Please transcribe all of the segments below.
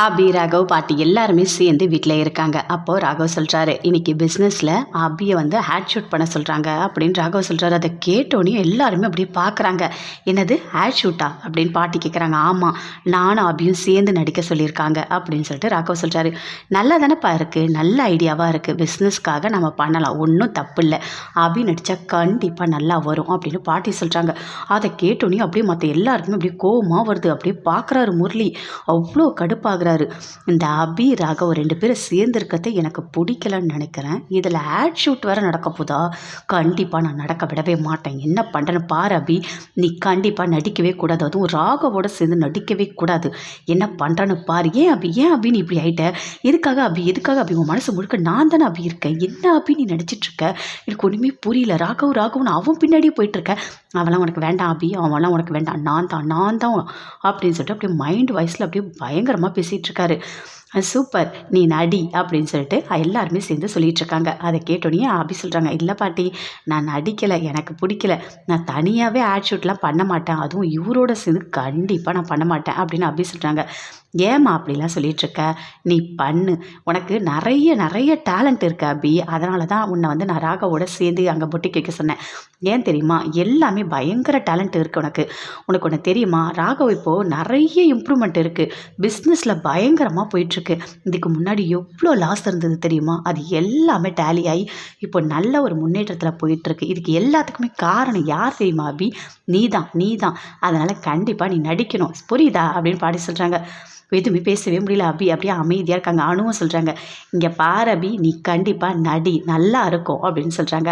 அபி ராகவ் பாட்டி எல்லாருமே சேர்ந்து வீட்டில் இருக்காங்க. அப்போது ராகவ் சொல்கிறாரு இன்றைக்கி பிஸ்னஸில் அபியை வந்து ஹேட் ஷூட் பண்ண சொல்கிறாங்க அப்படின்னு ராகவ் சொல்கிறாரு அதை கேட்டோன்னே எல்லாருமே அப்படியே பார்க்குறாங்க என்னது ஹேட் ஷூட்டா அப்படின்னு பாட்டி கேட்குறாங்க ஆமாம் நானும் அபியும் சேர்ந்து நடிக்க சொல்லியிருக்காங்க. அப்படின்னு சொல்லிட்டு ராகவ் சொல்கிறாரு நல்லா தானேப்பா இருக்குது நல்ல ஐடியாவாக இருக்குது பிஸ்னஸ்க்காக நம்ம பண்ணலாம். ஒன்றும் தப்பு இல்லை. ஆபி நடித்தா கண்டிப்பாக நல்லா வரும். அப்படின்னு பாட்டி சொல்கிறாங்க அதை கேட்டோன்னே அப்படியே மற்ற எல்லாருக்குமே அப்படியே கோவமாக வருது. அப்படியே பார்க்குறாரு முரளி. அவ்வளோ கடுப்பாக கடுப்பாகிறாரு இந்த அபி ராகவ் ரெண்டு பேரும் சேர்ந்துருக்கிறது எனக்கு பிடிக்கலன்னு நினைக்கிறேன். இதில் ஆட் ஷூட் வேறு நடக்க போதா? கண்டிப்பாக நான் நடக்க விடவே மாட்டேன். என்ன பண்ணுறேன்னு பாரு அபி. நீ கண்டிப்பாக நடிக்கவே கூடாது. அதுவும் ராகவோட சேர்ந்து நடிக்கவே கூடாது. என்ன பண்ணுறேன்னு பாரு. ஏன் அபி? ஏன் அபி நீ இப்படி ஆயிட்ட? எதுக்காக அபி? எதுக்காக அபி? உன் மனசு முழுக்க நான் தானே அபி இருக்கேன். என்ன அபி நீ நடிச்சிட்டுருக்க எனக்கு ஒன்றுமே புரியல. ராகவ் ராகவ்னு அவன் பின்னாடியே போயிட்டுருக்கேன் அவெல்லாம் உனக்கு வேண்டாம் அபி. அவன்லாம் உனக்கு வேண்டாம். நான் தான் நான் தான் அப்படின்னு சொல்லிட்டு அப்படியே மைண்ட் வாய்ஸில் அப்படியே பயங்கரமாக பேசி இருக்காரு சூப்பர் நீ நடி அப்படின்னு சொல்லிட்டு எல்லாருமே சேர்ந்து சொல்லிகிட்ருக்காங்க அதை கேட்டோடனே அபி சொல்கிறாங்க இல்லை பாட்டி நான் நடிக்கலை எனக்கு பிடிக்கல. நான் தனியாகவே ஆட் ஷூட்லாம் பண்ண மாட்டேன். அதுவும் இவரோட சேர்ந்து கண்டிப்பாக நான் பண்ண மாட்டேன் அப்படின்னு அபி சொல்கிறாங்க ஏம்மா அப்படிலாம் சொல்லிகிட்ருக்க நீ பண்ணு. உனக்கு நிறைய நிறைய டேலண்ட் இருக்கு அபி. அதனால தான் உன்னை வந்து நான் ராகாவோட சேர்ந்து அங்கே பொட்டிக்கு வைக்க சொன்னேன். ஏன் தெரியுமா? எல்லாமே பயங்கர டேலண்ட் இருக்குது உனக்கு. உனக்கு ஒன்று தெரியுமா? ராகவ் இப்போது நிறைய இம்ப்ரூவ்மெண்ட் இருக்குது பிஸ்னஸில் பயங்கரமாக போயிட்டுருக்கு. இதுக்கு முன்னாடி எவ்வளோ லாஸ் இருந்தது தெரியுமா? அது எல்லாமே டேலி ஆகி இப்போ நல்ல ஒரு முன்னேற்றத்தில் போயிட்டுருக்கு. இதுக்கு எல்லாத்துக்குமே காரணம் யார் தெரியுமா அபி? நீ தான் நீ தான் அதனால் கண்டிப்பாக நீ நடிக்கணும். புரியுதா? அப்படின்னு பாடி சொல்கிறாங்க எதுவுமே பேசவே முடியல அபி. அப்படியே அமைதியாக இருக்காங்க. அணுவும் சொல்கிறாங்க இங்கே பாரு அபி. நீ கண்டிப்பாக நடி. நல்லா இருக்கும் அப்படின்னு சொல்கிறாங்க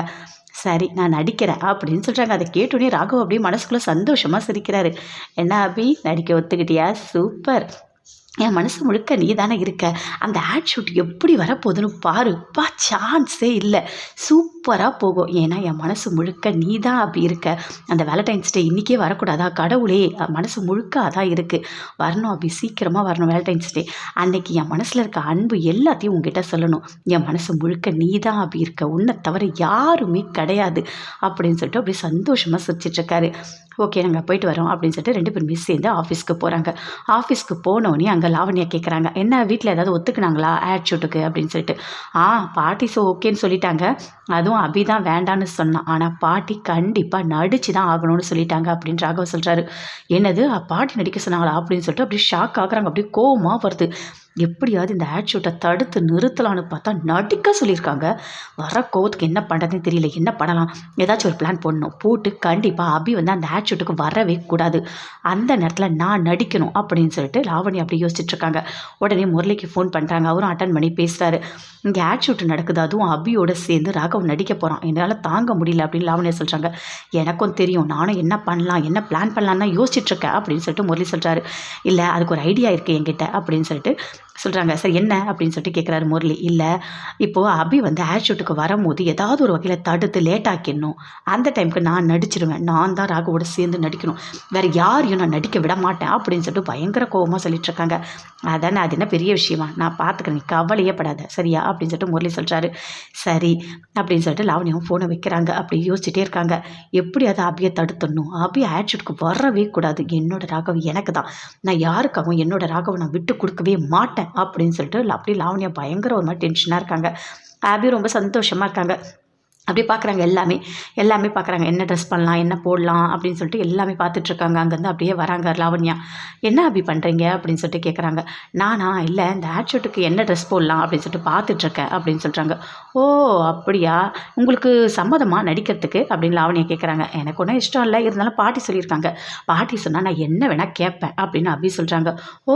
சரி நான் நடிக்கிறேன் அப்படின்னு சொல்கிறாங்க அதை கேட்டோடனே ராகவ் அப்படியே மனசுக்குள்ளே சந்தோஷமாக சிரிக்கிறாரு. என்ன அபி நடிக்க ஒத்துக்கிட்டியா? சூப்பர். என் மனசு முழுக்க நீ தானே இருக்க. அந்த ஆட் ஷூட் எப்படி வரப்போகுதுன்னு பாரு. பா சான்ஸே இல்லை. சூப்பராக போகும். ஏன்னா என் மனசு முழுக்க நீ தான் அப்படி இருக்க. அந்த வேலண்டைன்ஸ் டே இன்றைக்கே வரக்கூடாதா? கடவுளே மனசு முழுக்க அதான் இருக்குது வரணும் அப்படி சீக்கிரமாக வரணும் வேலண்டைன்ஸ் டே அன்னைக்கு என் மனசில் இருக்க அன்பு எல்லாத்தையும் உங்ககிட்ட சொல்லணும். என் மனசு முழுக்க நீ தான் அப்படி இருக்க. உன்னை தவிர யாருமே கிடையாது. அப்படின்னு சொல்லிட்டு அப்படியே சந்தோஷமாக சிரிச்சிட்ருக்காரு ஓகே நாங்கள் போயிட்டு வரோம் அப்படின்னு சொல்லிட்டு ரெண்டு பேருமே சேர்ந்து ஆஃபீஸ்க்கு போகிறாங்க ஆஃபீஸ்க்கு போனோடனே அங்கே லாவண்யா கேட்குறாங்க என்ன வீட்டில் ஏதாவது ஒத்துக்குனாங்களா? ஆட் ஷூட்டுக்கு அப்படின்னு சொல்லிட்டு. ஆ பாட்டி ஸோ ஓகேன்னு சொல்லிட்டாங்க. அதுவும் அபி தான் வேண்டான்னு சொன்னான். ஆனால் பாட்டி கண்டிப்பாக நடிச்சு தான் ஆகணும்னு சொல்லிட்டாங்க அப்படின்னு ராகவ சொல்கிறாரு என்னது பாட்டி நடிக்க சொன்னாங்களா? அப்படின்னு சொல்லிட்டு அப்படியே ஷாக் ஆகுறாங்க. அப்படியே கோவமாக வருது. எப்படியாவது இந்த ஆட் ஷூட்டை தடுத்து நிறுத்தலான்னு பார்த்தா நடிக்க சொல்லியிருக்காங்க. வர கோவத்துக்கு என்ன பண்ணுறதுன்னு தெரியல. என்ன பண்ணலாம்? ஏதாச்சும் ஒரு பிளான் போடணும். போட்டு கண்டிப்பாக அபி வந்து அந்த ஆட் ஷூட்டுக்கு வரவே கூடாது. அந்த நேரத்தில் நான் நடிக்கணும் அப்படின்னு சொல்லிட்டு லாவணி அப்படி யோசிச்சுட்ருக்காங்க உடனே முரளிக்கு ஃபோன் பண்ணுறாங்க அவரும் அட்டன் பண்ணி பேசுகிறாரு இங்கே ஆட் ஷூட் நடக்குது. அதுவும் அபியோட சேர்ந்து ராகவ் நடிக்க போகிறான் என்னால் தாங்க முடியல அப்படின்னு லாவணியா சொல்கிறாங்க எனக்கும் தெரியும். நானும் என்ன பண்ணலாம்? என்ன பிளான் பண்ணலான்னு யோசிச்சுட்ருக்கேன் அப்படின்னு சொல்லிட்டு முரளி சொல்கிறாரு இல்லை அதுக்கு ஒரு ஐடியா இருக்குது என்கிட்ட அப்படின்னு சொல்லிட்டு சொல்கிறாங்க சார் என்ன? அப்படின்னு சொல்லிட்டு கேட்குறாரு முரளி. இல்லை இப்போது அபி வந்து ஆட் ஷூட்டுக்கு வரும்போது ஏதாவது ஒரு வகையில் தடுத்து லேட் ஆக்கிடணும். அந்த டைமுக்கு நான் நடிச்சிருவேன். நான் தான் ராகுவோட சேர்ந்து நடிக்கணும். வேறு யாரையும் நான் நடிக்க விட மாட்டேன். அப்படின்னு சொல்லிட்டு பயங்கர கோபமாக சொல்லிட்டுருக்காங்க அதானே அது என்ன பெரிய விஷயமா? நான் பார்த்துக்கிறேன் நீ கவலையே படாத. சரியா? அப்படின்னு சொல்லிட்டு முரளி சொல்கிறாரு சரி அப்படின்னு சொல்லிட்டு லாவணியும் ஃபோனை வைக்கிறாங்க. அப்படி யோசிச்சுட்டே இருக்காங்க. எப்படியாவது அபியை தடுத்துடணும். அபி ஆட் ஷூட்டுக்கு வரவே கூடாது. என்னோட ராகவ் எனக்கு தான். நான் யாருக்காகவும் என்னோட ராகவை நான் விட்டு கொடுக்கவே மாட்டேன். அப்படின்னு சொல்லிட்டு அப்படி லாவண்யா பயங்கர ஒரு மாதிரி டென்ஷனாக இருக்காங்க. ஆபி ரொம்ப சந்தோஷமாக இருக்காங்க. அப்படியே பார்க்குறாங்க எல்லாமே. எல்லாமே பார்க்குறாங்க என்ன ட்ரெஸ் பண்ணலாம் என்ன போடலாம் அப்படின்னு சொல்லிட்டு எல்லாமே பார்த்துட்ருக்காங்க அங்கேருந்து அப்படியே வராங்க லாவண்யா. என்ன அப்படி பண்ணுறீங்க அப்படின்னு சொல்லிட்டு கேட்குறாங்க நானா? இல்லை இந்த ஆட் ஷூட்டுக்கு என்ன ட்ரெஸ் போடலாம்? அப்படின்னு சொல்லிட்டு பார்த்துட்ருக்கேன் அப்படின்னு சொல்கிறாங்க ஓ அப்படியா? உங்களுக்கு சம்மதமாக நடிக்கிறதுக்கு? அப்படின்னு லாவண்யா கேட்குறாங்க எனக்கு ஒன்றும் இஷ்டம் இல்லை. இருந்தாலும் பாட்டி சொல்லியிருக்காங்க. பாட்டி சொன்னால் நான் என்ன வேணால் கேட்பேன் அப்படின்னு அப்படி சொல்கிறாங்க ஓ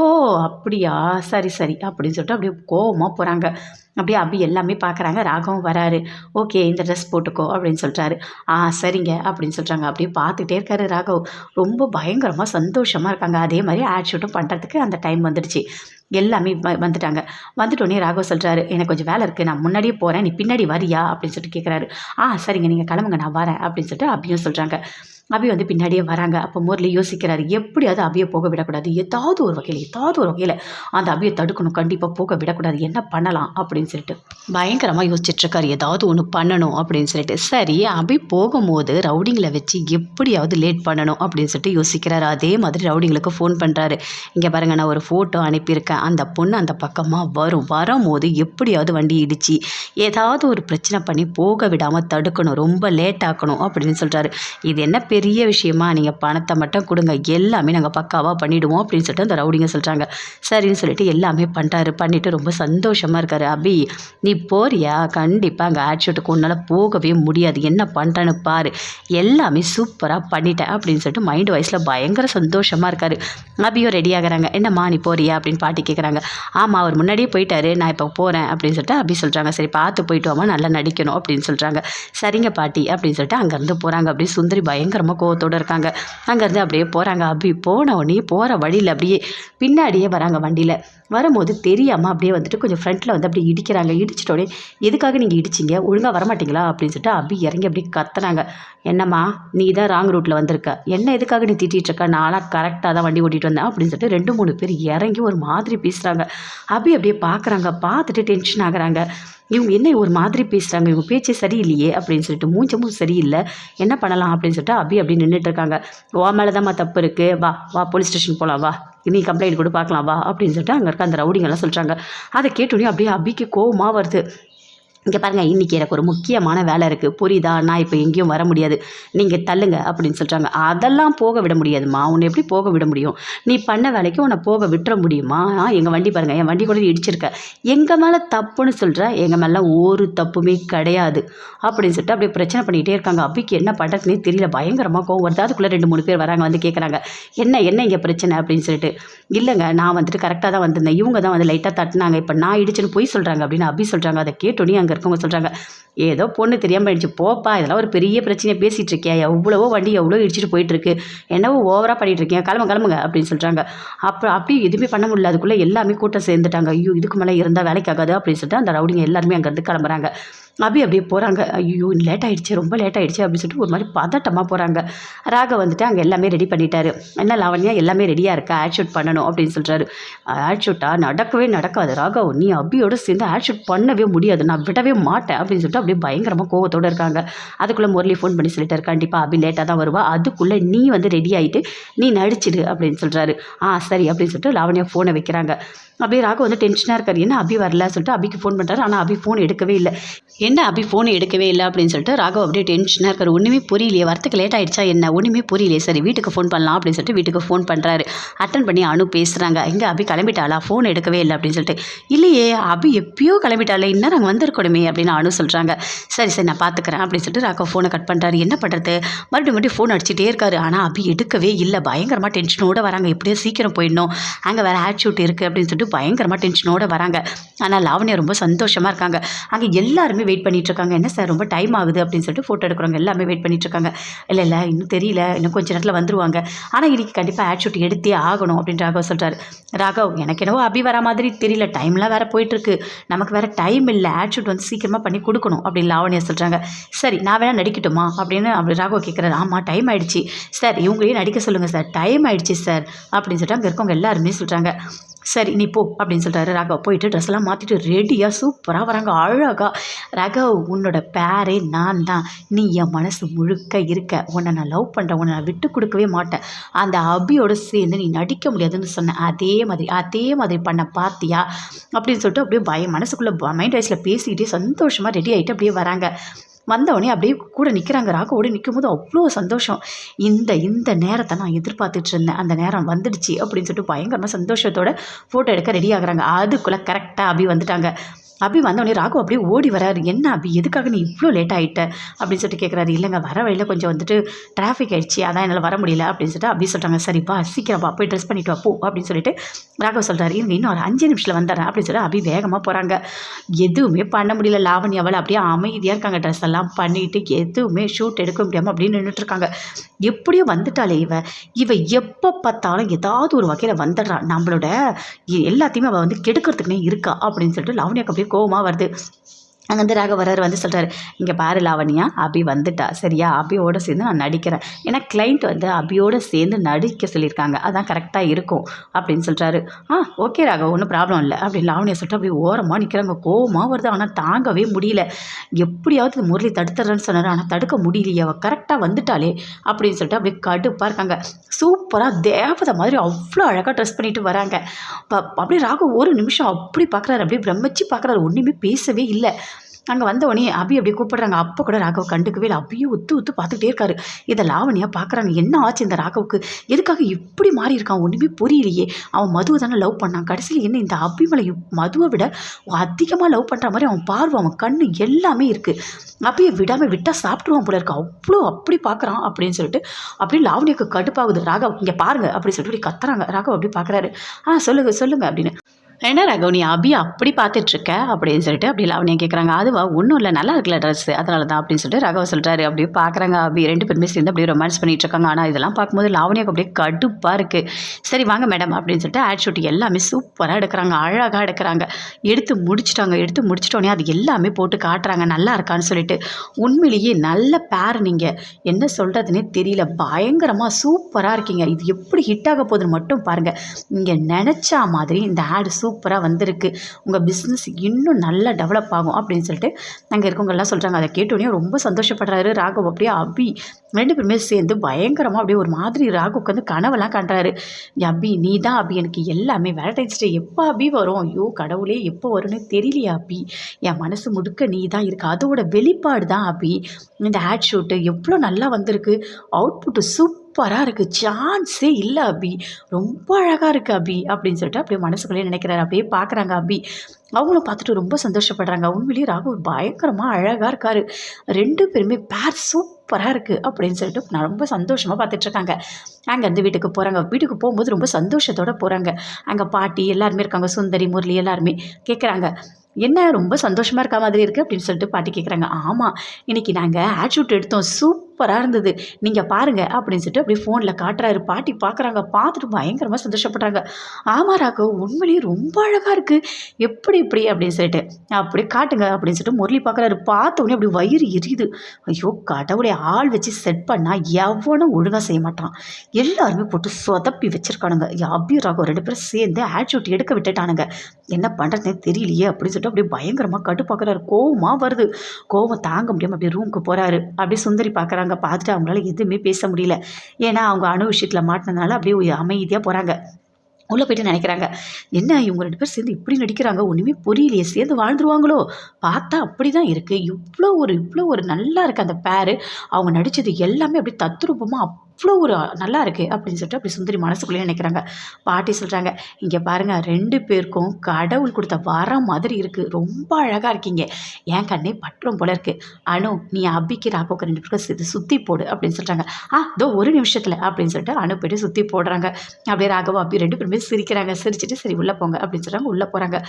அப்படியா? சரி சரி அப்படின்னு சொல்லிட்டு அப்படியே கோபமாக போகிறாங்க அப்படியே அபி எல்லாமே பார்க்குறாங்க. ராகவும் வராரு. ஓகே இந்த ட்ரெஸ் போட்டுக்கோ அப்படின்னு சொல்கிறாரு ஆ சரிங்க அப்படின்னு சொல்கிறாங்க அப்படியே பார்த்துட்டே இருக்காரு ராகவ். ரொம்ப பயங்கரமாக சந்தோஷமாக இருக்காங்க. அதே மாதிரி ஆட் ஷூட்டும் பண்ணுறதுக்கு அந்த டைம் வந்துடுச்சு. எல்லாமே வ- வந்துட்டாங்க. வந்துட்டோடனே ராகவ் சொல்கிறாரு எனக்கு கொஞ்சம் வேலை இருக்குது நான் முன்னாடியே போகிறேன் நீ பின்னாடி வரியா? அப்படின்னு சொல்லிட்டு கேட்குறாரு ஆ சரிங்க. நீங்கள் கிளம்புங்க. நான் வரேன். அப்படின்னு சொல்லிட்டு அபியும் சொல்கிறாங்க அபி வந்து பின்னாடியே வராங்க. அப்போ முரளி யோசிக்கிறாரு எப்படியாவது அபியை போக விடக்கூடாது. ஏதாவது ஒரு வகையில் ஏதாவது ஒரு வகையில் அந்த அபியை தடுக்கணும். கண்டிப்பாக போக விடக்கூடாது. என்ன பண்ணலாம் அப்படின்னு சொல்லிட்டு. பயங்கரமாக யோசிச்சுட்ருக்காரு. ஏதாவது ஒன்று பண்ணணும் அப்படின்னு சொல்லிட்டு. சரி அபி போகும்போது ரவுடிங்களை வச்சு எப்படியாவது லேட் பண்ணணும் அப்படின்னு சொல்லிட்டு யோசிக்கிறாரு. அதே மாதிரி ரவுடிங்களுக்கு ஃபோன் பண்ணுறாரு இங்கே பாருங்க நான் ஒரு ஃபோட்டோ அனுப்பியிருக்கேன். அந்த பொண்ணு அந்த பக்கமாக வரும். வரும்போது எப்படியாவது வண்டி இடிச்சு ஏதாவது ஒரு பிரச்சனை பண்ணி போக விடாமல் தடுக்கணும். ரொம்ப லேட் ஆக்கணும் அப்படின்னு சொல்கிறாரு இது என்ன பெரிய விஷயமா நீங்கள் பணத்தை மட்டும் கொடுங்க. எல்லாமே நாங்கள் பக்காவாக பண்ணிவிடுவோம் அப்படின்னு சொல்லிட்டு அந்த ரவுடிங்க சொல்கிறாங்க சரின்னு சொல்லிட்டு எல்லாமே பண்ணிட்டாரு பண்ணிவிட்டு ரொம்ப சந்தோஷமாக இருக்காரு. அபி நீ போறியா? கண்டிப்பாக அங்கே ஆட்ஷூட்டுக்கு உன்னால் போகவே முடியாது. என்ன பண்ணுறேன்னு பாரு. எல்லாமே சூப்பராக பண்ணிட்டேன் அப்படின்னு சொல்லிட்டு மைண்ட் வைஸில் பயங்கர சந்தோஷமாக இருக்காரு. அபியும் ரெடி ஆகுறாங்க. என்னம்மா நீ போறியா? அப்படின்னு பாட்டி கேட்குறாங்க ஆமாம் அவர் முன்னாடியே போயிட்டாரு. நான் இப்போ போகிறேன் அப்படின்னு சொல்லிட்டு அபி சொல்கிறாங்க சரி பார்த்து போயிட்டு வாமா நல்லா நடிக்கணும் அப்படின்னு சொல்கிறாங்க சரிங்க பாட்டி அப்படின்னு சொல்லிட்டு அங்கேருந்து போகிறாங்க அப்படி சுந்தரி ரொம்ப கோவத்தோடு இருக்காங்க. அங்கேருந்து அப்படியே போகிறாங்க அபி போன உடனே போகிற வழியில் அப்படியே பின்னாடியே வராங்க வண்டியில். வரும்போது தெரியாமல் அப்படியே வந்துட்டு கொஞ்சம் ஃப்ரண்ட்டில் வந்து அப்படியே இடிக்கிறாங்க. இடிச்சிட்டோடனே எதுக்காக நீங்கள் இடிச்சிங்க? ஒழுங்காக வரமாட்டிங்களா? அப்படின்னு சொல்லிட்டு அபி இறங்கி அப்படியே கத்துனாங்க. என்னம்மா நீ தான் ராங் ரூட்டில் வந்திருக்க. என்ன எதுக்காக நீ திட்டிகிட்டு இருக்க? நானாக கரெக்டாக தான் வண்டி ஓட்டிகிட்டு வந்தேன். அப்படின்னு சொல்லிட்டு ரெண்டு மூணு பேர் இறங்கி ஒரு மாதிரி பேசுகிறாங்க அபி அப்படியே பார்க்குறாங்க பார்த்துட்டு டென்ஷன் ஆகுறாங்க. இவங்க என்ன ஒரு மாதிரி பேசுகிறாங்க இவங்க பேச்சே சரியில்லையே அப்படின்னு சொல்லிட்டு மூஞ்சமும் சரியில்லை. என்ன பண்ணலாம் அப்படின்னு சொல்லிட்டு அபி அப்படி நின்றுட்டு இருக்காங்க. வா மேலே தான்மா தப்பு இருக்குது வா வா போலீஸ் ஸ்டேஷன் போகலாம் வா நீ கம்ப்ளைண்ட் கூட பார்க்கலாம். வா அப்படின்னு சொல்லிட்டு அங்கே இருக்க அந்த ரவுடிங்கெல்லாம் சொல்கிறாங்க அதை கேட்டோடனே அப்படியே அபிக்கு கோவமாக வருது. இங்கே பாருங்கள் இன்றைக்கி எனக்கு ஒரு முக்கியமான வேலை இருக்குது புரியுதா? நான் இப்போ எங்கேயும் வர முடியாது. நீங்கள் தள்ளுங்க அப்படின்னு சொல்கிறாங்க அதெல்லாம் போக விட முடியாதும்மா. உன்னை எப்படி போக விட முடியும்? நீ பண்ண வேலைக்கு உன்னை போக விட்டுற முடியுமா? எங்கள் வண்டி பாருங்கள் என் வண்டி கூட நீ இடிச்சிருக்க. எங்கள் மேலே தப்புன்னு சொல்கிற எங்கள் மேலே ஒரு தப்புமே கிடையாது அப்படின்னு சொல்லிட்டு அப்படியே பிரச்சனை பண்ணிக்கிட்டே இருக்காங்க. அப்பிக்கு என்ன பண்ணுறதுனே தெரியல. பயங்கரமாக கோவம் வருது. அதுக்குள்ளே ரெண்டு மூணு பேர் வராங்க வந்து கேட்குறாங்க என்ன என்ன இங்கே பிரச்சனை? அப்படின்னு சொல்லிட்டு. இல்லைங்க நான் வந்துட்டு கரெக்டாக தான் வந்திருந்தேன். இவங்க தான் வந்து லைட்டாக தட்டினாங்க. இப்போ நான் இடிச்சுன்னு போய் சொல்கிறாங்க அப்படின்னு அப்படி சொல்கிறாங்க அதை கேட்டோன்னே அங்கே இருக்கவங்க சொல்கிறாங்க ஏதோ பொண்ணு தெரியாமல் போயிடுச்சு போப்பா இதெல்லாம் ஒரு பெரிய பிரச்சனையை பேசிகிட்டு இருக்கேன் எவ்வளவோ வண்டி எவ்வளோ இடிச்சிட்டு போயிட்டுருக்கு என்னவோ ஓவராக பண்ணிகிட்டு இருக்கேன் கிளம்பு கிளம்புங்க அப்படின்னு சொல்கிறாங்க அப்புறம் அப்படி எதுவுமே பண்ண முடியல. அதுக்குள்ளே எல்லாமே கூட்டம் சேர்ந்துட்டாங்க. ஐயோ இதுக்கு மேலே இருந்தால் வேலைக்காகாது அப்படின்னு சொல்லிட்டு அந்த ரவுடிங்க எல்லாருமே அங்கேருந்து கிளம்புறாங்க. அபி அப்படியே போகிறாங்க ஐயோ லேட் ஆகிடுச்சு ரொம்ப லேட் ஆகிடுச்சு அப்படின்னு சொல்லிட்டு ஒரு மாதிரி பதட்டமாக போகிறாங்க ராக வந்துட்டு அங்கே எல்லாமே ரெடி பண்ணிட்டாரு. என்ன லாவண்யா எல்லாமே ரெடியாக இருக்கா? ஆட் ஷூட் பண்ணணும் அப்படின்னு சொல்கிறாரு ஆட் ஷூட்டா நடக்கவே நடக்காது ராகவ். நீ அபியோட சேர்ந்து ஆட் ஷூட் பண்ணவே முடியாது. நான் விடவே மாட்டேன் அப்படின்னு சொல்லிட்டு அப்படியே பயங்கரமாக கோவத்தோடு இருக்காங்க. அதுக்குள்ளே முரளி ஃபோன் பண்ணி சொல்லிட்டாரு. கண்டிப்பாக அபி லேட்டாக தான் வருவா. அதுக்குள்ளே நீ வந்து ரெடி ஆகிட்டு நீ நடிச்சிடு அப்படின்னு சொல்கிறாரு ஆ சரி அப்படின்னு சொல்லிட்டு லாவண்யா ஃபோனை வைக்கிறாங்க. அப்படியே ராக வந்து டென்ஷனாக இருக்கார். என்ன அபி வரல சொல்லிட்டு அபிக்கு ஃபோன் பண்ணுறாரு ஆனால் அபி ஃபோன் எடுக்கவே இல்லை. என்ன அபி ஃபோன் எடுக்கவே இல்லை அப்படின்னு சொல்லிட்டு ராகவ் அப்படியே டென்ஷனாக இருக்காரு. ஒன்றுமே புரியலையே. வரத்துக்கு லேட் ஆகிடுச்சா என்ன? ஒன்றுமே புரியலையே. சரி வீட்டுக்கு ஃபோன் பண்ணலாம் அப்படின்னு சொல்லிட்டு வீட்டுக்கு ஃபோன் பண்ணுறாரு அட்டன் பண்ணி அனு பேசுகிறாங்க எங்கே அபி கிளம்பிட்டாளா? ஃபோன் எடுக்கவே இல்லை அப்படின்னு சொல்லிட்டு. இல்லையே அபி எப்பயோ கிளம்பிட்டாளே. இன்னும் நாங்கள் வந்திருக்கணுமே அப்படின்னு அனு சொல்கிறாங்க சரி சரி நான் பார்த்துக்கிறேன் அப்படின்னு சொல்லிட்டு ராகவ் ஃபோனை கட் பண்ணுறாரு என்ன பண்ணுறது மறுபடியும் மறுபடியும் ஃபோன் அடிச்சுட்டே இருக்காரு. ஆனால் அபி எடுக்கவே இல்லை. பயங்கரமாக டென்ஷனோட வராங்க. எப்படியோ சீக்கிரம் போயிடணும். அங்கே வேறு ஆட் ஷூட் இருக்குது அப்படின்னு சொல்லிட்டு பயங்கரமாக டென்ஷனோடு வராங்க. ஆனால் லாவண்யா ரொம்ப சந்தோஷமாக இருக்காங்க. அங்கே எல்லாருமே வெயிட் பண்ணிகிட்ருக்காங்க என்ன சார் ரொம்ப டைம் ஆகுது அப்படின்னு சொல்லிட்டு ஃபோட்டோ எடுக்கிறவங்க எல்லாமே வெயிட் பண்ணிகிட்ருக்காங்க இருக்காங்க. இல்லை இல்லை இன்னும் தெரியல. இன்னும் கொஞ்சம் நேரத்தில் வந்துருவாங்க. ஆனால் இன்றைக்கி கண்டிப்பாக ஆட் ஷூட் எடுத்தே ஆகணும் அப்படின்னு ராகவ் சொல்கிறார் ராகவ் எனக்கு என்னவோ அபி வர மாதிரி தெரியல. டைம்லாம் வேறு போயிட்டுருக்கு நமக்கு வேறு டைம் இல்லை. ஆட் ஷூட் வந்து சீக்கிரமாக பண்ணி கொடுக்கணும் அப்படின்னு லாவண்யா சொல்கிறாங்க சரி நான் வேணால் நடிக்கட்டுமா? அப்படின்னு அப்படி ராகவ் கேட்குறாரு ஆமாம் டைம் ஆயிடுச்சு. சார் இவங்களையும் நடிக்க சொல்லுங்கள் சார். டைம் ஆயிடுச்சு சார். அப்படின்னு சொல்லிட்டு அங்கே இருக்கவங்க எல்லாருமே சொல்கிறாங்க சரி நீ போ அப்படின்னு சொல்லிட்டாரு ராகவ். போயிட்டு ட்ரெஸ் எல்லாம் மாற்றிட்டு ரெடியாக சூப்பராக வராங்க. அழகா. ராகவ் உன்னோட பேரே நான் தான். நீ என் மனசு முழுக்க இருக்க. உன்னை நான் லவ் பண்ணுறேன் உன்னை நான் விட்டு கொடுக்கவே மாட்டேன். அந்த அபியோட சேர்ந்து நீ நடிக்க முடியாதுன்னு சொன்னேன் அதே மாதிரி அதே மாதிரி பண்ண பார்த்தியா அப்படின்னு சொல்லிட்டு அப்படியே பயம் மனசுக்குள்ளே மைண்ட் வாய்ஸில் பேசிக்கிட்டே சந்தோஷமாக ரெடி ஆகிட்டு அப்படியே வராங்க. வந்தவொடனே அப்படியே கூட நிற்கிறாங்க ராகவோடு நிற்கும் போது அவ்வளோ சந்தோஷம். இந்த இந்த நேரத்தை நான் எதிர்பார்த்துட்டு இருந்தேன். அந்த நேரம் வந்துடுச்சு அப்படின்னு சொல்லிட்டு பயங்கரமாக சந்தோஷத்தோட ஃபோட்டோ எடுக்க ரெடி ஆகுறாங்க. அதுக்குள்ளே கரெக்டாக அப்படி வந்துட்டாங்க. அபி வந்தவொடனே ராகு அப்படியே ஓடி வராரு. என்ன அபி எதுக்காக நீ இவ்வளோ லேட் ஆகிட்ட அப்படின்னு சொல்லிட்டு கேட்குறாரு இல்லைங்க வர வழியில் கொஞ்சம் வந்துட்டு டிராஃபிக் ஆயிடுச்சு. அதான் என்னால் வர முடியல. அப்படின்னு சொல்லிட்டு அபி சொல்கிறாங்க சரிப்பா சீக்கிரம் போய் ட்ரெஸ் பண்ணிட்டு வா போ. அப்படின்னு சொல்லிட்டு ராகவ் சொல்கிறாரு இவங்க இன்னும் ஒரு அஞ்சு நிமிஷத்தில் வந்துடுறேன் அப்படின்னு சொல்லி அபி வேகமாக போகிறாங்க எதுவுமே பண்ண முடியல. லாவணி அவள் அப்படியே அமைதியாக இருக்காங்க. ட்ரெஸ் எல்லாம் பண்ணிட்டு எதுவுமே ஷூட் எடுக்க முடியாமல் அப்படின்னு நின்றுட்டுருக்காங்க எப்படியோ வந்துட்டாளே இவ. இவ எப்போ பார்த்தாலும் ஏதாவது ஒரு வகையில் வந்துடுறா. நம்மளோட எல்லாத்தையுமே அவள் வந்து கெடுக்கிறதுக்குனே இருக்கா அப்படின்னு சொல்லிட்டு லாவணியாக்கு அப்படியே கோவமாக வருது. அங்கேருந்து ராக வந்து சொல்கிறாரு இங்கே பாரு லாவணியா அபி வந்துட்டா. சரியா? அபியோட சேர்ந்து நான் நடிக்கிறேன். ஏன்னா கிளைண்ட் வந்து அபியோட சேர்ந்து நடிக்க சொல்லியிருக்காங்க. அதான் கரெக்டாக இருக்கும் அப்படின்னு சொல்கிறாரு ஆ ஓகே ராக ஒன்றும் ப்ராப்ளம் இல்லை. அப்படின்னு லாவணியை சொல்லிட்டு அப்படியே ஓரமாக நிற்கிறாங்க கோவமாக வருது. ஆனால் தாங்கவே முடியல. எப்படியாவது இந்த முரளி தடுத்துறேன்னு சொன்னார். ஆனால் தடுக்க முடியலையே. அவள் கரெக்டாக வந்துட்டாளே அப்படின்னு சொல்லிட்டு அப்படியே கடுப்பாக இருக்காங்க. சூப்பராக தேவதை மாதிரி அவ்வளோ அழகாக ட்ரெஸ் பண்ணிட்டு வராங்க. அப்படியே ராகவ் ஒரு நிமிஷம் அப்படி பார்க்குறாரு அப்படியே பிரமிச்சு பார்க்குறாரு ஒன்றுமே பேசவே இல்லை. அங்கே வந்த உடனே அபி அப்படியே கூப்பிடுறாங்க. அப்போ கூட ராகவ் கண்டுக்கவே இல்லை. அபியும் உத்து உத்து பார்த்துக்கிட்டே இருக்காரு. இதை லாவணியாக பார்க்குறாங்க. என்ன ஆச்சு இந்த ராகவுக்கு? எதுக்காக இப்படி மாறி இருக்கான்? ஒன்றுமே புரியலையே. அவன் மதுவை தானே லவ் பண்ணான். கடைசியில் என்ன இந்த அபி மதுவை விட அதிகமாக லவ் பண்ணுற மாதிரி அவன் பார்வை அவன் கண்ணு எல்லாமே இருக்குது அப்படியே விடாமல் விட்டால் சாப்பிட்ருவான் போல இருக்கு. அவ்வளோ அப்படி பார்க்குறான் அப்படின்னு சொல்லிட்டு அப்படியே லாவணிக்கு கடுப்பாகுது. ராகவ் இங்கே பாருங்க. அப்படின்னு சொல்லிட்டு இப்படி கத்துறாங்க. ராகவ் அப்படி பார்க்குறாரு. ஆ சொல்லுங்கள் சொல்லுங்கள் அப்படின்னு. என்ன ரகவுனி அபி அப்படி பார்த்துட்ருக்க? அப்படின்னு சொல்லிட்டு அப்படி லாவணியா கேட்குறாங்க அதுவா ஒன்றும் இல்லை நல்லா இருக்குல்ல ட்ரெஸ் அதனால தான் அப்படின்னு சொல்லிட்டு ரகவ சொல்கிறாரு அப்படியே பார்க்குறாங்க அபி. ரெண்டு பேருமே சேர்ந்து அப்படியே ரொமான்ஸ் பண்ணிட்டு இருக்காங்க ஆனால் இதெல்லாம் பார்க்கும்போது லாவணியாக்கு அப்படியே கடுப்பாக இருக்குது சரி வாங்க மேடம் அப்படின்னு சொல்லிட்டு ஆட் ஷூட் எல்லாமே சூப்பராக எடுக்கிறாங்க. அழகாக எடுக்கிறாங்க. எடுத்து முடிச்சிட்டாங்க. எடுத்து முடிச்சிட்டோன்னே அது எல்லாமே போட்டு காட்டுறாங்க. நல்லா இருக்கான்னு சொல்லிட்டு. உண்மையிலேயே நல்ல பேர் நீங்கள் என்ன சொல்கிறதுனே தெரியல. பயங்கரமாக சூப்பராக இருக்கீங்க. இது எப்படி ஹிட் ஆக போகுதுன்னு மட்டும் பாருங்கள் நீங்கள் நினச்சா மாதிரி இந்த ஆடு சூப்பர் சூப்பராக வந்திருக்கு. உங்கள் பிஸ்னஸ் இன்னும் நல்லா டெவலப் ஆகும் அப்படின்னு சொல்லிட்டு அங்கே இருக்கவங்கெல்லாம் சொல்கிறாங்க அதை கேட்டோடனே ரொம்ப சந்தோஷப்படுறாரு ராகவ். அப்படியே அபி ரெண்டு பேருமே சேர்ந்து பயங்கரமாக அப்படியே ஒரு மாதிரி ராகுக்கு வந்து கனவெல்லாம் காட்டுறாரு அபி நீ தான் அபி. எனக்கு எல்லாமே வேலண்டைன்ஸ் டே எப்போ அபி வரும்? ஐயோ கடவுளே எப்போ வரும்னு தெரியலையா அபி. என் மனசு முழுக்க நீ தான் இருக்கு. அதோட வெளிப்பாடு தான் அபி. இந்த ஆட் ஷூட்டு எவ்வளோ நல்லா வந்திருக்கு. அவுட்புட்டு சூப்பராக இருக்குது சான்ஸே இல்லை அபி. ரொம்ப அழகாக இருக்குது அபி அப்படின்னு சொல்லிட்டு அப்படியே மனசுக்குள்ளேயே நினைக்கிறாரு. அப்படியே பார்க்குறாங்க அபி. அவங்களும் பார்த்துட்டு ரொம்ப சந்தோஷப்படுறாங்க. உண்மையிலேயே ராகுல் பயங்கரமாக அழகாக இருக்காரு. ரெண்டு பேருமே பேர் சூப்பராக இருக்குது அப்படின்னு சொல்லிட்டு நான் ரொம்ப சந்தோஷமாக பார்த்துட்ருக்காங்க அங்கேருந்து வீட்டுக்கு போகிறாங்க வீட்டுக்கு போகும்போது ரொம்ப சந்தோஷத்தோடு போகிறாங்க அங்கே பாட்டி எல்லாருமே இருக்காங்க. சுந்தரி முரளி எல்லாருமே கேட்குறாங்க என்ன ரொம்ப சந்தோஷமாக இருக்க மாதிரி இருக்குது அப்படின்னு சொல்லிட்டு பாட்டி கேட்குறாங்க ஆமாம் இன்றைக்கி நாங்கள் ஆட்ஷூட் எடுத்தோம். சூப்பராக இருந்தது. நீங்கள் பாருங்கள் அப்படின்னு சொல்லிட்டு அப்படியே ஃபோனில் காட்டுறாரு. பாட்டி பார்க்குறாங்க பார்த்துட்டு பயங்கரமாக சந்தோஷப்படுறாங்க. ஆமாம் ராகவ் உண்மையிலேயே ரொம்ப அழகாக இருக்குது எப்படி இப்படி அப்படின்னு சொல்லிட்டு அப்படி காட்டுங்க அப்படின்னு சொல்லிட்டு முரளி பார்க்குறாரு பார்த்த உடனே அப்படி வயிறு எரியுது. ஐயோ கடவுளே ஆள் வச்சு செட் பண்ணால் எவனும் ஒழுங்காக செய்ய மாட்டான். எல்லாருமே போட்டு சொதப்பி வச்சுருக்கானுங்க. அபி ராகவ் ரெண்டு பேரும் சேர்ந்து ஆட் ஷூட் எடுக்க விட்டுட்டானுங்க. என்ன பண்ணுறதுனே தெரியலையே அப்படின்னு சொல்லிட்டு அப்படியே பயங்கரமாக கட்டுப்பாக்குறாரு. கோவமாக வருது. கோவம் தாங்க முடியாமல் அப்படியே ரூமுக்கு போகிறாரு அப்படியே சுந்தரி பார்க்குறாங்க பார்த்துட்டு அவங்களால எதுவுமே பேச முடியல. ஏன்னா அவங்க அணு விஷயத்தில் மாட்டினதுனால அப்படியே அமைதியாக போகிறாங்க உள்ளே போயிட்டு நினைக்கிறாங்க. என்ன இவங்க ரெண்டு பேர் சேர்ந்து இப்படி நடிக்கிறாங்க? ஒன்றுமே புரியலையே. சேர்ந்து வாழ்ந்துருவாங்களோ? பார்த்தா அப்படி தான் இருக்குது இவ்வளோ ஒரு இவ்வளோ ஒரு நல்லா இருக்குது அந்த பேரு. அவங்க நடித்தது எல்லாமே அப்படி தத்ரூபமாக அவ்வளோ ஒரு நல்லா இருக்குது அப்படின்னு சொல்லிட்டு அப்படி சுந்தரி மனசுக்குள்ளேயே நினைக்கிறாங்க. பாட்டி சொல்கிறாங்க இங்கே பாருங்கள் ரெண்டு பேருக்கும் கடவுள் கொடுத்த வரம் மாதிரி இருக்குது ரொம்ப அழகாக இருக்கீங்க. என் கண்ணே பற்றும் போல இருக்குது அனு நீ அபிக்கு ராகோக்கு ரெண்டு பேருக்கும் சேர்த்து சுற்றி போடு அப்படின்னு சொல்கிறாங்க ஆ இதோ ஒரு நிமிஷத்தில் அப்படின்னு சொல்லிட்டு அனு போயிட்டு சுற்றி போடுறாங்க. அப்படியே ராகவா அபி ரெண்டு பேருமே சிரிக்கிறாங்க. சிரிச்சிட்டு சரி உள்ளே போங்க அப்படின்னு சொல்கிறாங்க உள்ளே போகிறாங்க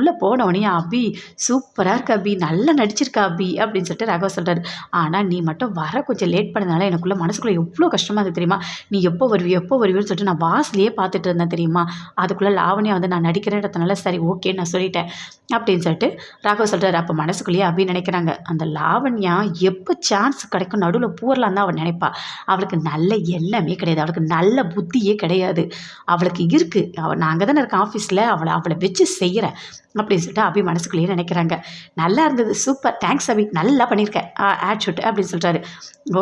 உள்ளே போனவொடனே அபி சூப்பராக இருக்கு அபி. நல்லா நடிச்சிருக்கா அபி அப்படின்னு சொல்லிட்டு ராகவா சொல்கிறாரு ஆனால் நீ மட்டும் வர கொஞ்சம் லேட் பண்ணதுனால எனக்குள்ளே மனசுக்குள்ளே எவ்வளோ கஷ்டம் கஷ்டமாக அது தெரியுமா? நீ எப்போ வருவி எப்போ வருவின்னு சொல்லிட்டு நான் வாசலையே பார்த்துட்டு இருந்தேன் தெரியுமா? அதுக்குள்ளே லாவணியா வந்து நான் நடிக்கிறேன்றதுனால சரி ஓகே நான் சொல்லிட்டேன். அப்படின்னு சொல்லிட்டு ராகவ் சொல்கிறார் அப்போ மனசுக்குள்ளேயே அப்படின்னு நினைக்கிறாங்க. அந்த லாவண்யா எப்போ சான்ஸ் கிடைக்கும் நடுவில் பூரலாம் தான் அவள் நினைப்பா. அவளுக்கு நல்ல எண்ணமே கிடையாது. அவளுக்கு நல்ல புத்தியே கிடையாது. அவளுக்கு இருக்குது அவள் நாங்கள் தானே இருக்கேன் ஆஃபீஸில் அவளை அவளை வச்சு செய்கிறேன் அப்படின்னு சொல்லிட்டு அபி மனசுக்குள்ளேயே நினைக்கிறாங்க. நல்லா இருந்தது சூப்பர் தேங்க்ஸ் அபி. நல்லா பண்ணியிருக்கேன் ஆட் ஷூட் அப்படின்னு சொல்கிறாரு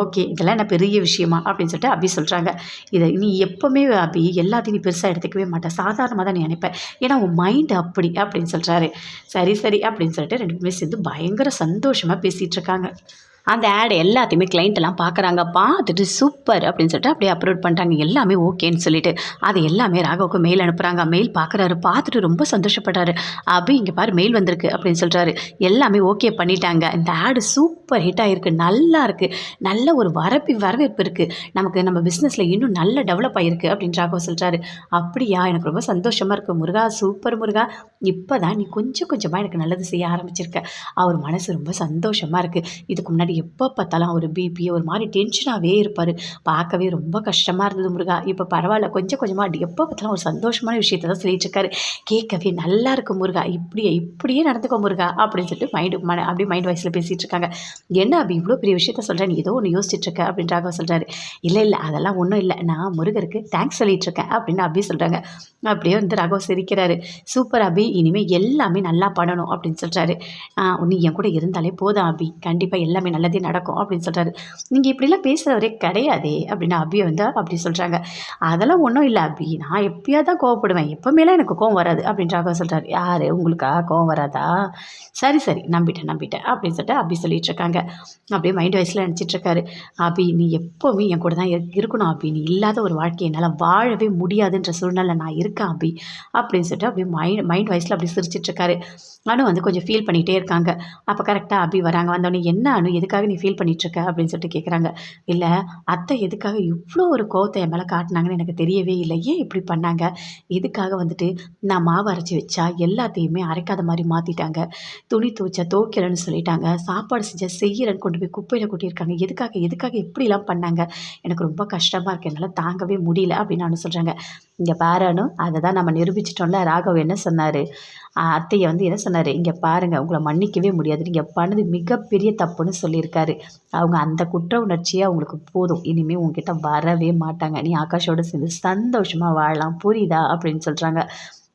ஓகே இதெல்லாம் என்ன பெரிய விஷயமா? அப்படின்னு சொல்லிட்டு அபி சொல்கிறாங்க இதை நீ எப்போவுமே அபி எல்லாத்தையும் நீ பெருசாக எடுத்துக்கவே மாட்டேன் சாதாரணமாக தான் நீ நினைப்பேன் ஏன்னா உன் மைண்டு அப்படி அப்படின்னு சொல்கிறாரு சரி சரி அப்படின்னு சொல்லிட்டு ரெண்டு பேருமே சேர்ந்து பயங்கர சந்தோஷமாக பேசிகிட்டு இருக்காங்க. அந்த ஆட் எல்லாத்தையுமே client எல்லாம் பார்க்குறாங்க. பார்த்துட்டு சூப்பர் அப்படின்னு சொல்லிட்டு அப்படியே அப்லோட் பண்ணிட்டாங்க. எல்லாமே ஓகேன்னு சொல்லிட்டு. அது எல்லாமே ராகவுக்கு மெயில் அனுப்புகிறாங்க மெயில் பார்க்குறாரு. பார்த்துட்டு ரொம்ப சந்தோஷப்படுறாரு அபி இங்கே பாரு மெயில் வந்திருக்கு அப்படின்னு சொல்கிறாரு எல்லாமே ஓகே பண்ணிட்டாங்க. இந்த ஆடு சூப்பர் ஹிட் ஆகிருக்கு நல்லா இருக்குது நல்ல ஒரு வரப்பி வரவேற்பு இருக்குது நமக்கு நம்ம பிஸ்னஸில் இன்னும் நல்ல டெவலப் ஆகிருக்கு அப்படின்னு ராகவ் சொல்கிறாரு அப்படியா? எனக்கு ரொம்ப சந்தோஷமாக இருக்குது முருகா சூப்பர் முருகா. இப்போ தான் நீ கொஞ்சம் கொஞ்சமாக எனக்கு நல்லது செய்ய ஆரம்பிச்சிருக்க. அவர் மனசு ரொம்ப சந்தோஷமாக இருக்குது இதுக்கு முன்னாடி எப்போ பார்த்தாலும் ஒரு பிபி ஒரு மாதிரி டென்ஷனாகவே இருப்பார். பார்க்கவே ரொம்ப கஷ்டமாக இருந்தது முருகா. இப்போ பரவாயில்ல கொஞ்சம் கொஞ்சமாக எப்போ பார்த்தாலும் ஒரு சந்தோஷமான விஷயத்த தான் சொல்லிட்டுருக்காரு. கேட்கவே நல்லா இருக்கும் முருகா. இப்படியே இப்படியே நடந்துக்கோ முருகா அப்படின்னு சொல்லிட்டு மைண்டு மன அப்படியே மைண்ட் வாய்ஸில் பேசிகிட்டு இருக்காங்க. என்ன அப்படி இவ்வளோ பெரிய விஷயத்த சொல்கிறேன் ஏதோ ஒன்று யோசிச்சுட்ருக்க அப்படின்றாக அப்படின்னு சொல்கிறாரு இல்லை இல்லை அதெல்லாம் ஒன்றும் இல்லை. நான் முருகருக்கு தேங்க்ஸ் சொல்லிட்டு இருக்கேன் அப்படின்னு அபி சொல்கிறாங்க அப்படியே வந்து ராகவ் சிரிக்கிறாரு. சூப்பர் அபி இனிமேல் எல்லாமே நல்லா பண்ணணும் அப்படின்னு சொல்கிறாரு நீ என் கூட இருந்தாலே போதும் அபி. கண்டிப்பாக எல்லாமே நல்லா நடக்கும் அப்படின்னு சொல்கிறாரு நீங்கள் இப்படிலாம் பேசுகிறவரே கிடையாதே அப்படின்னு அபியை வந்து அப்படி சொல்கிறாங்க அதெல்லாம் ஒன்றும் இல்லை அபி. நான் எப்பயாவது தான் கோவப்படுவேன். எப்போமேலாம் எனக்கு கோவம் வராது அப்படின்றாக சொல்கிறார் யார்? உங்களுக்கா? கோவம் வராதா? சரி சரி. நம்பிட்டேன் நம்பிட்டேன் அப்படின்னு சொல்லிட்டு அபி சொல்லிட்டு இருக்காங்க. அப்படியே மைண்ட் வைஸில் நினச்சிட்டு இருக்காரு. அபி நீ எப்போவுமே என் கூட தான் இருக்கணும் அபி. நீ இல்லாத ஒரு வாழ்க்கை என்னால் வாழவே முடியாதுன்ற சூழ்நிலை நான் இருக்கேன் அபி அப்படின்னு சொல்லிட்டு அப்படியே மைண்ட் மைண்ட் வைஸில் அப்படி சிரிச்சிட்ருக்காரு அனு வந்து கொஞ்சம் ஃபீல் பண்ணிகிட்டே இருக்காங்க. அப்போ கரெக்டாக அபி வராங்க. வந்தோடனே என்ன அனு? எதுக்காக நீ ஃபீல் பண்ணிகிட்ருக்க அப்படின்னு சொல்லிட்டு கேட்குறாங்க இல்லை அத்தை எதுக்காக இவ்வளோ ஒரு கோவத்தை என் மேலே காட்டினாங்கன்னு எனக்கு தெரியவே இல்லை. ஏன் இப்படி பண்ணாங்க? எதுக்காக வந்துட்டு நான் மாவு அரைச்சி வச்சா எல்லாத்தையுமே அரைக்காத மாதிரி மாற்றிட்டாங்க துணி துவைச்சா துவைக்கிறேன்னு சொல்லிட்டாங்க. சாப்பாடு செஞ்சால் செய்கிறேன்னு கொண்டு போய் குப்பையில் கொட்டியிருக்காங்க. எதுக்காக எதுக்காக இப்படிலாம் பண்ணாங்க? எனக்கு ரொம்ப கஷ்டமாக இருக்கு. என்னால் தாங்கவே முடியல அப்படின்னு நான் சொல்கிறாங்க இங்கே பாருன்னு அதை தான் நம்ம நிரூபிச்சிட்டோம்ல. ராகவ் என்ன சொன்னார்? அத்தையை வந்து என்ன சொன்னார்? இங்கே பாருங்கள் உங்களை மன்னிக்கவே முடியாது. நீங்கள் பண்ணது மிகப்பெரிய தப்புன்னு சொல்லியிருக்காரு. அவங்க அந்த குற்ற உணர்ச்சியே அவங்களுக்கு போதும். இனிமேல் உங்ககிட்ட வரவே மாட்டாங்க. நீ ஆகாஷோட சேர்ந்து சந்தோஷமாக வாழலாம். புரியுதா? அப்படின்னு சொல்கிறாங்க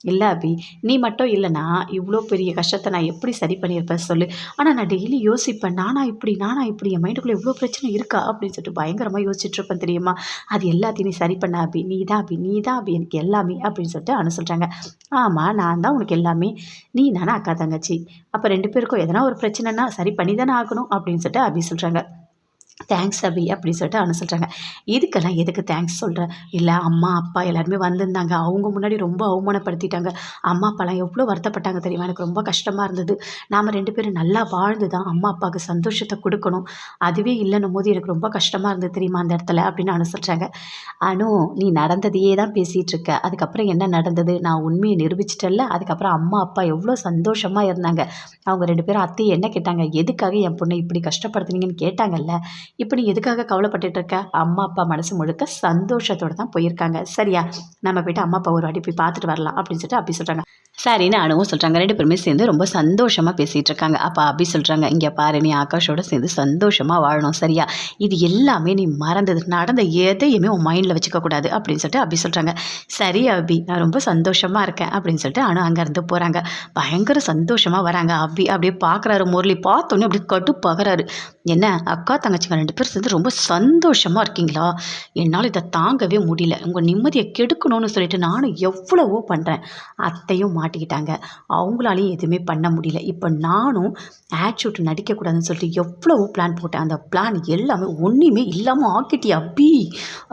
இல்லை அபி நீ மட்டும் இல்லைனா இவ்வளோ பெரிய கஷ்டத்தை நான் எப்படி சரி பண்ணியிருப்பேன் சொல்லு. ஆனால் நான் டெய்லி யோசிப்பேன் நானா இப்படி நானா இப்படி என் மைண்டுக்குள்ளே இவ்வளோ பிரச்சனை இருக்கா அப்படின்னு சொல்லிட்டு பயங்கரமாக யோசிச்சுட்ருப்பேன் தெரியுமா? அது எல்லாத்தையும் நீ சரி பண்ண அபி நீ தான் அபி நீ தான் அபி எனக்கு எல்லாமே அப்படின்னு சொல்லிட்டு அனு சொல்கிறாங்க ஆமாம் நான் தான் உனக்கு எல்லாமே. நீ நானே அக்கா தங்கச்சி? அப்போ ரெண்டு பேருக்கும் எதனா ஒரு பிரச்சனைனா சரி பண்ணி தானே ஆகணும் அப்படின்னு சொல்லிட்டு அபி சொல்கிறாங்க தேங்க்ஸ் அபி அப்படின்னு சொல்லிட்டு அனு சொல்கிறாங்க இதுக்கெல்லாம் எதுக்கு தேங்க்ஸ் சொல்கிறேன் இல்லை அம்மா அப்பா எல்லாருமே வந்திருந்தாங்க. அவங்க முன்னாடி ரொம்ப அவமானப்படுத்திட்டாங்க. அம்மா அப்பாலாம் எவ்வளோ வருத்தப்பட்டாங்க தெரியுமா? எனக்கு ரொம்ப கஷ்டமாக இருந்தது. நாம் ரெண்டு பேரும் நல்லா வாழ்ந்து தான் அம்மா அப்பாவுக்கு சந்தோஷத்தை கொடுக்கணும். அதுவே இல்லைன்னும் போது எனக்கு ரொம்ப கஷ்டமாக இருந்தது தெரியுமா அந்த இடத்துல? அப்படின்னு அனு சொல்கிறாங்க அனு நீ நடந்ததையே தான் பேசிகிட்டு இருக்க. அதுக்கப்புறம் என்ன நடந்தது? நான் உண்மையை நிரூபிச்சிட்டல்ல அதுக்கப்புறம் அம்மா அப்பா எவ்வளோ சந்தோஷமாக இருந்தாங்க. அவங்க ரெண்டு பேரும் அத்தையை என்ன கேட்டாங்க? எதுக்காக என் பொண்ணை இப்படி கஷ்டப்படுத்துனீங்கன்னு கேட்டாங்கல்ல. இப்படி நீ எதுக்காக கவலைப்பட்டுட்டு இருக்க அம்மா அப்பா மனசு முழுக்க சந்தோஷத்தோடு தான் போயிருக்காங்க. சரியா? நம்ம போயிட்டு அம்மா அப்பா ஒரு வாட்டி போய் பார்த்துட்டு வரலாம் அப்படின்னு சொல்லிட்டு அப்படி சொல்கிறாங்க சரின்னு அனுவும் சொல்கிறாங்க ரெண்டு பேருமே சேர்ந்து ரொம்ப சந்தோஷமாக பேசிகிட்டு இருக்காங்க. அப்போ அபி சொல்கிறாங்க இங்கே பாரு நீ ஆகாஷோட சேர்ந்து சந்தோஷமாக வாழணும் சரியா? இது எல்லாமே நீ மறந்தது நடந்த எதையுமே உன் மைண்டில் வச்சுக்கக்கூடாது அப்படின்னு சொல்லிட்டு அபி சொல்கிறாங்க சரி அபி நான் ரொம்ப சந்தோஷமாக இருக்கேன் அப்படின்னு சொல்லிட்டு அனு அங்கேருந்து போகிறாங்க பயங்கர சந்தோஷமாக வராங்க. அபி அப்படியே பார்க்குறாரு முரளி பார்த்தோன்னே அப்படியே கடுப்பாகிறாரு. என்ன அக்கா தங்கச்சிங்க ரெண்டு பேரும் சேர்ந்து ரொம்ப சந்தோஷமாக இருக்கீங்களா? என்னால் இதை தாங்கவே முடியல. உங்கள் நிம்மதியை கெடுக்கணும்னு சொல்லிட்டு நானும் எவ்வளவோ பண்ணுறேன் அத்தையும் மாட்டிக்கிட்டாங்க. அவங்களாலையும் எதுவுமே பண்ண முடியல. இப்போ நானும் ஆட்சூட் நடிக்கக்கூடாதுன்னு சொல்லிட்டு எவ்வளவோ பிளான் போட்டேன். அந்த பிளான் எல்லாமே ஒன்றுமே இல்லாமல் ஆக்கிட்டி அப்பி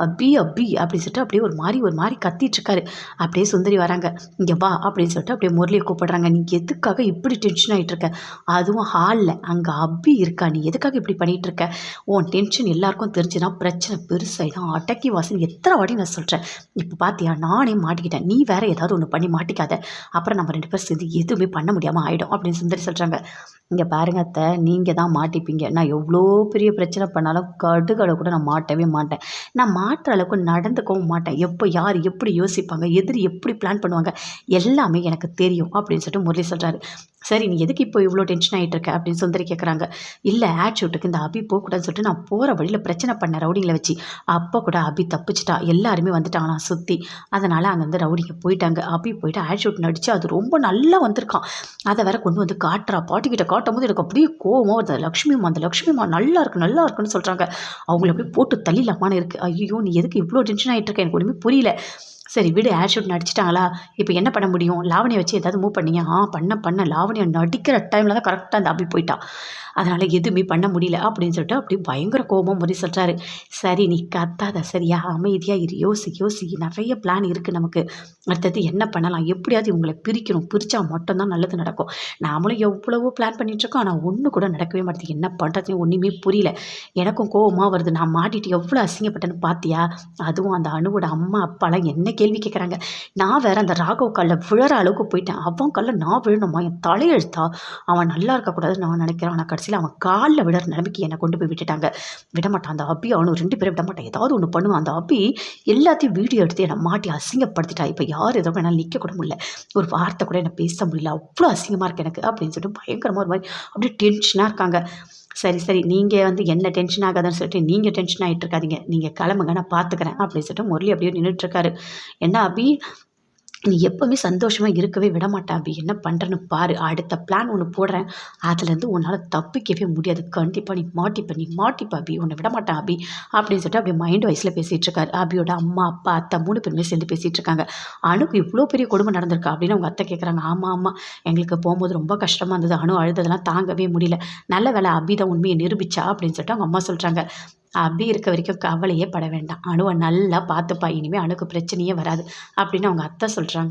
அப்பி அப்பி அப்படின்னு சொல்லிட்டு அப்படியே ஒரு மாதிரி ஒரு மாதிரி கத்திட்டுருக்காரு. அப்படியே சுந்தரி வராங்க. இங்கே வா அப்படின்னு சொல்லிட்டு அப்படியே முரளியை கூப்பிடுறாங்க. நீ எதுக்காக இப்படி டென்ஷன் ஆகிட்டு இருக்க அதுவும் ஹாலில் அங்கே அபி இருக்கா? நீ எதுக்காக இப்படி பண்ணிகிட்டு இருக்க உன் டென்ஷன் எல்லாருக்கும் தெரிஞ்சுன்னா பிரச்சனை பெருசாகிடும் அடக்கி வாசன் எத்தனை வாட்டி நான் சொல்கிறேன் இப்போ பார்த்தியா நானே மாட்டிக்கிட்டேன். நீ வேறு ஏதாவது ஒன்று பண்ணி மாட்டிக்காத. அப்புறம் நம்ம ரெண்டு பேரும் சேர்ந்து எதுவுமே பண்ண முடியாமல் ஆகிடும் அப்படின்னு சுந்தரி சொல்கிறாங்க இங்கே பாருங்க அத்தை நீங்கள் தான் மாட்டிப்பீங்க. நான் எவ்வளோ பெரிய பிரச்சனை பண்ணாலும் கடுகளை கூட நான் மாட்டவே மாட்டேன். நான் மாட்டுற அளவுக்கு நடந்துக்கவும் மாட்டேன். எப்போ யார் எப்படி யோசிப்பாங்க? எதிரி எப்படி பிளான் பண்ணுவாங்க? எல்லாமே எனக்கு தெரியும் அப்படின்னு சொல்லிட்டு முரளி சொல்கிறாரு சரி நீ எதுக்கு இப்போ இவ்வளோ டென்ஷன் ஆகிட்டு இருக்க அப்படின்னு சுந்தரி கேட்குறாங்க இல்லை ஆட் ஷூட்டுக்கு இந்த அபி போகக்கூடாதுன்னு சொல்லிட்டு நான் போகிற வழியில் பிரச்சனை பண்ண ரவுடிங்களை வச்சு அப்போ கூட அபி தப்பிச்சிட்டா எல்லாருமே வந்துட்டாங்களா சுற்றி அதனால் அங்கேருந்து ரவுடிங்க போயிட்டாங்க. அபி போயிட்டு ஆட் ஷூட் நடித்து அது ரொம்ப நல்லா வந்திருக்கான். அதை வேற கொண்டு வந்து காட்டுறா. பாட்டிக்கிட்ட காட்டும் போது எனக்கு அப்படியே கோவமாக வருது. லக்ஷ்மிமா அந்த லக்ஷ்மிமா நல்லா இருக்கு நல்லா இருக்குன்னு சொல்கிறாங்க அவங்கள அப்படியே போட்டு தள்ளிடலாமான்னு இருக்குது ஐயோ நீ எதுக்கு இவ்வளோ டென்ஷன் ஆகிட்டு இருக்க எனக்கு ஒன்றுமே புரியல. சரி விடு ஆட் ஷூட் நடிச்சிட்டாங்களா இப்போ என்ன பண்ண முடியும்? லாவணியை வச்சு ஏதாவது மூவ் பண்ணியா? ஆ பண்ண பண்ண. லாவணியை நடிக்கிற டைமில் தான் கரெக்டாக அந்த அப்படி போயிட்டா. அதனால் எதுவுமே பண்ண முடியல அப்படின்னு சொல்லிட்டு அப்படி பயங்கர கோபம் முறை சொல்கிறாரு சரி நீ கத்தாத சரியா? அமைதியாக இரு யோசி யோசி. நிறைய பிளான் இருக்குது நமக்கு. அடுத்தது என்ன பண்ணலாம்? எப்படியாவது இவங்களை பிரிக்கணும். பிரித்தா மட்டும்தான் நல்லது நடக்கும். நாமளும் எவ்வளவோ பிளான் பண்ணிகிட்ருக்கோம் ஆனால் ஒன்று கூட நடக்கவே மாட்டேங்குது. என்ன பண்ணுறதுன்னு ஒன்றுமே புரியல. எனக்கும் கோபமாக வருது. நான் மாட்டிட்டு எவ்வளோ அசிங்கப்பட்டேன்னு பார்த்தியா அதுவும் அந்த அணுவோட அம்மா அப்பாலாம் என்ன கேள்வி கேட்குறாங்க நான் வேற அந்த ராகவ் காலில் விழற அளவுக்கு போயிட்டேன். அவன் காலில் நான் விழணுமா? என் தலையெழுத்தா? அவன் நல்லா இருக்கக்கூடாதுன்னு நான் நினைக்கிறேன். ஆனால் கடைசியில் அவன் காலில் விடுற நிலைமைக்கு என்னை கொண்டு போய் விட்டுட்டாங்க. விடமாட்டான் அந்த அபி. அவனும் ரெண்டு பேரும் விட மாட்டான் ஏதாவது ஒன்று பண்ணுவான். அந்த அபி எல்லாத்தையும் வீடியோ எடுத்து என்னை மாட்டி அசிங்கப்படுத்திட்டா. இப்போ யார் எதோ என்னால் நிற்க கூட முடியல. ஒரு வார்த்தை கூட என்ன பேச முடியல. அவ்வளோ அசிங்கமாக இருக்கு எனக்கு அப்படின்னு சொல்லிட்டு பயங்கரமாக ஒரு மாதிரி அப்படியே டென்ஷனாக இருக்காங்க. சரி சரி நீங்கள் வந்து என்ன டென்ஷன் ஆகாதுன்னு சொல்லிட்டு நீங்கள் டென்ஷன் ஆகிட்டு இருக்காதீங்க. நீங்கள் கிளம்புங்க. நான் பார்த்துக்கிறேன் அப்படின்னு சொல்லிட்டு முரளி அப்படியே நின்றுட்டுருக்காரு என்ன அபி? நீ எப்போவுமே சந்தோஷமாக இருக்கவே விட மாட்டா அபி என்ன பண்ணுறேன்னு பாரு. அடுத்த பிளான் ஒன்று போடுறேன். அதுலேருந்து உன்னால் தப்பிக்கவே முடியாது. கண்டிப்பாக நீ மாட்டிப்ப. நீ மாட்டிப்ப அபி. உன்னை விட மாட்டான் அபி. அப்படின்னு சொல்லிட்டு அப்படியே மைண்ட் வயசில் பேசிகிட்டு இருக்காரு. அபியோட அம்மா அப்பா அத்தை மூணு பேருமே சேர்ந்து பேசிகிட்டு இருக்காங்க. அணுக்கு இவ்வளோ பெரிய கொடுமை நடந்திருக்கா அப்படின்னு அவங்க அத்தை கேட்குறாங்க ஆமாம் ஆமாம் எங்களுக்கு போகும்போது ரொம்ப கஷ்டமாக இருந்தது. அணு அழுததெல்லாம் தாங்கவே முடியல. நல்ல வேலை அபி தான் உண்மையை நிரூபிச்சா அப்படின்னு சொல்லிட்டு அவங்க அம்மா சொல்கிறாங்க அபி இருக்க வரைக்கும் கவலையே பட வேண்டாம். அணுவை நல்லா பார்த்துப்பா. இனிமேல் அணுக்கு பிரச்சனையே வராது. அப்படின்னு அவங்க அத்தை சொல்கிறாங்க